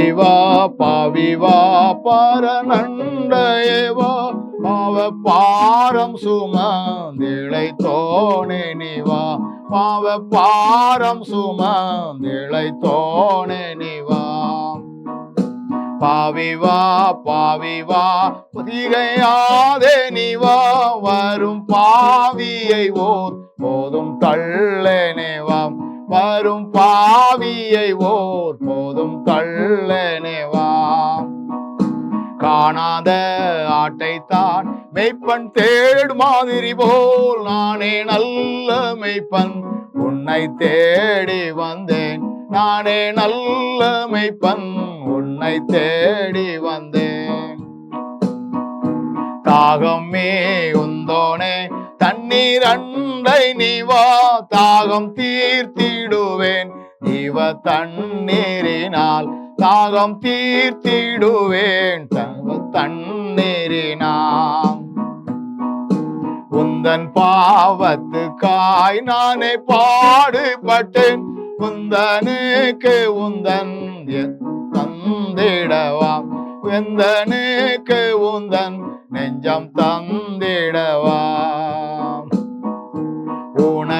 பாவிவா பாவிவா பரநண்டையவா பாவ பாரம் சுமந்திளை தோணே நிவா பாவ பாரம் சுமந்திளை தோணே நிவா பாவிவா பாவிவா திகையாதே நிவா வரும் பாவியை ஓர் போதும் தள்ளனேவாம் வரும் பாவியை ஓர் போதும் தள்ளனேவாம் காணாத ஆட்டைத்தான் மெய்ப்பன் தேடு மாதிரி போல் நானே நல்ல மெய்ப்பன். உன்னை தேடி வந்தேன் நானே நல்ல மெய்ப்பன். உன்னை தேடி வந்தேன். தாகமே உந்தோனே தண்ணீர் அண்டை நீ வா தாகம் தீர்த்திடுவேன். இவ தண்ணீரினால் தாகம் தீர்த்திடுவேன். தங்க தண்ணீரினால் உந்தன் பாவத்துக்காய் நானே பாடுபட்டேன். உந்தனுக்கு உந்தன் தந்திடவாம் வெந்தனுக்கு உந்தன் நெஞ்சம் தந்திடவா?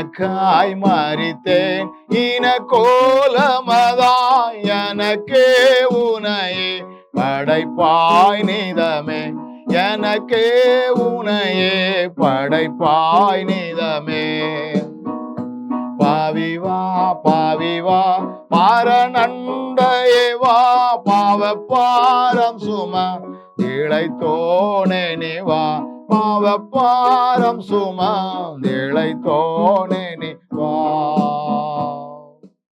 உனக்காய் மறித்தேன். இன கோலமதாய் எனக்கே உனையே படைப்பாய் நிதமே. எனக்கே உனையே படைப்பாய் நிதமே. பாவிவா பாவிவா பாரநண்டையே வா பாவ பாரம் சும இளை தோணே நிவா பாவ பாரம் சுமா இளை தோணே நிவா